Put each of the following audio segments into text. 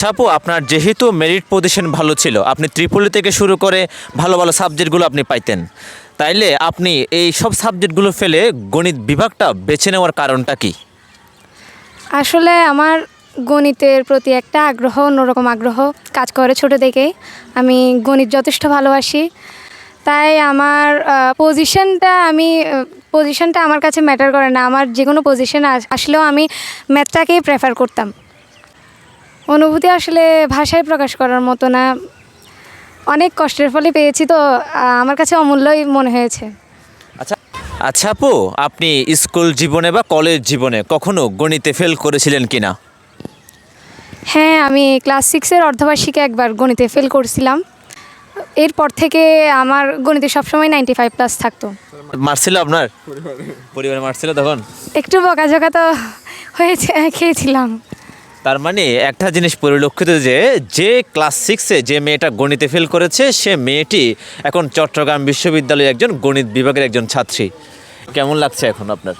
ছাপু আপনার যেহেতু merit position ভালো ছিল, আপনি ত্রিপলি থেকে শুরু করে ভালো ভালো সাবজেক্টগুলো আপনি পাইতেন। তাইলে আপনি এই সব সাবজেক্টগুলো ফেলে গণিত বিভাগটা বেছে নেওয়ার কারণটা কি? আসলে আমার গণিতের প্রতি একটা আগ্রহ, অন্যরকম আগ্রহ কাজ করে ছোটো থেকেই আমি গণিত যথেষ্ট ভালোবাসি। তাই আমার পজিশনটা আমি পজিশনটা আমার কাছে ম্যাটার করে না। আমার যে কোনো পজিশন আসলেও আমি ম্যাথটাকেই প্রেফার করতাম। অনুভূতি আসলে ভাষায় প্রকাশ করার মতো না। অনেক কষ্টের ফলে পেয়েছি তো আমার কাছে অমূল্যই মনে হয়েছে। আচ্ছা আচ্ছা আপু আপনি স্কুল জীবনে বা কলেজ জীবনে কখনো গণিতে ফেল করেছিলেন কি না হ্যাঁ আমি ক্লাস সিক্সের অর্ধবার্ষিকে একবার গণিতে ফেল করছিলাম। এরপর থেকে আমার গণিতে সবসময় নাইনটি ফাইভ প্লাস থাকতো। মারছিল আপনার? পরিবারে মারছিল তখন? একটু বকাঝকা তো হয়েছে খেয়েছিলাম। তার মানে একটা জিনিস পরিলক্ষিত যে যে ক্লাস সিক্সে যে মেয়েটা গণিতে ফেল করেছে সে মেয়েটি এখন চট্টগ্রাম বিশ্ববিদ্যালয়ের একজন গণিত বিভাগের একজন ছাত্রী। কেমন লাগছে এখন আপনার?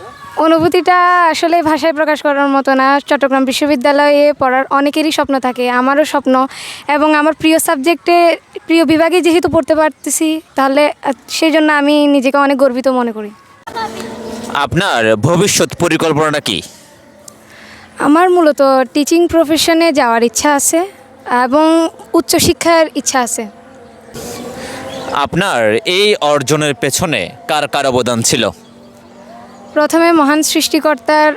অনুভূতিটা আসলে ভাষায় প্রকাশ করার মতো না। চট্টগ্রাম বিশ্ববিদ্যালয়ে পড়ার অনেকেরই স্বপ্ন থাকে আমারও স্বপ্ন। এবং আমার প্রিয় সাবজেক্টে প্রিয় বিভাগে যেহেতু পড়তে পারতেছি তাহলে সেই জন্য আমি নিজেকে অনেক গর্বিত মনে করি। আপনার ভবিষ্যৎ পরিকল্পনাটা কি? আমার মূলত টিচিং প্রফেশনে যাওয়ার ইচ্ছা আছে এবং উচ্চশিক্ষার ইচ্ছা আছে। আপনার এই অর্জনের পেছনে কার কার অবদান ছিল? প্রথমে মহান সৃষ্টিকর্তার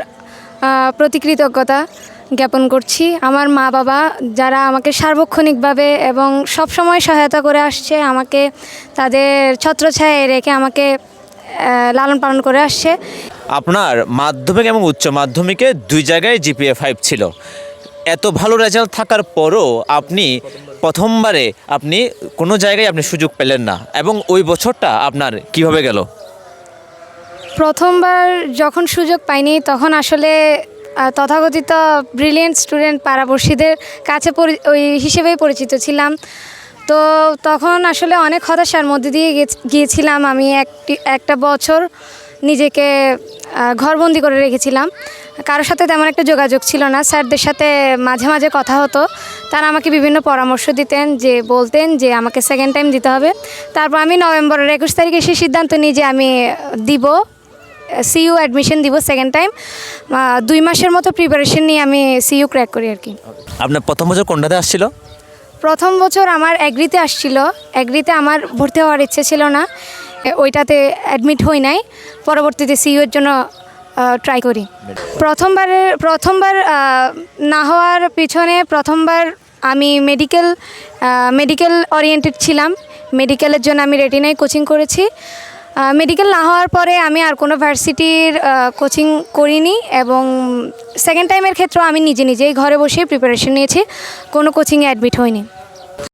প্রতি কৃতজ্ঞতা জ্ঞাপন করছি। আমার মা বাবা যারা আমাকে সার্বক্ষণিকভাবে এবং সব সময় সহায়তা করে আসছে আমাকে তাদের ছত্রছায়ায় রেখে আমাকে লালন পালন করে আসছে। আপনার মাধ্যমিক এবং উচ্চ মাধ্যমিকে দুই জায়গায় জিপিএ ফাইভ ছিল। এত ভালো রেজাল্ট থাকার পরও আপনি প্রথমবারে আপনি কোনো জায়গায় আপনি সুযোগ পেলেন না এবং ওই বছরটা আপনার কীভাবে গেল? প্রথমবার যখন সুযোগ পাইনি তখন আসলে তথাকথিত ব্রিলিয়েন্ট স্টুডেন্ট পাড়াপড়শিদের কাছে পরি- ওই হিসেবেই পরিচিত ছিলাম। তো তখন আসলে অনেক হতাশার মধ্যে দিয়ে গিয়েছিলাম আমি একটি একটা বছর নিজেকে ঘরবন্দি করে রেখেছিলাম। কারোর সাথে তেমন একটা যোগাযোগ ছিল না। স্যারদের সাথে মাঝে মাঝে কথা হতো। তারা আমাকে বিভিন্ন পরামর্শ দিতেন, যে বলতেন যে আমাকে সেকেন্ড টাইম দিতে হবে। তারপর আমি নভেম্বরের একুশ তারিখে সেই সিদ্ধান্ত নিই যে আমি দিব সিইউ অ্যাডমিশন দিব সেকেন্ড টাইম দুই মাসের মতো প্রিপারেশন নিয়ে আমি সিইউ ক্র্যাক করি আর কি। আপনার প্রথম বছর কোনটাতে আসছিল? প্রথম বছর আমার অ্যাগ্রিতে আসছিল। অ্যাগ্রিতে আমার ভর্তি হওয়ার ইচ্ছে ছিল না। ওইটাতে অ্যাডমিট হই নাই। পরবর্তীতে সিইউর জন্য ট্রাই করি। প্রথমবারের প্রথমবার না হওয়ার পিছনে প্রথমবার আমি মেডিকেল মেডিকেল ওরিয়েন্টেড ছিলাম। মেডিকেলের জন্য আমি রেটিনাই কোচিং করেছি। মেডিকেল না হওয়ার পরে আমি আর কোনো ভার্সিটির কোচিং করিনি এবং সেকেন্ড টাইমের ক্ষেত্রেও আমি নিজে নিজেই ঘরে বসে প্রিপারেশন নিয়েছি। কোনো কোচিংয়ে অ্যাডমিট হইনি।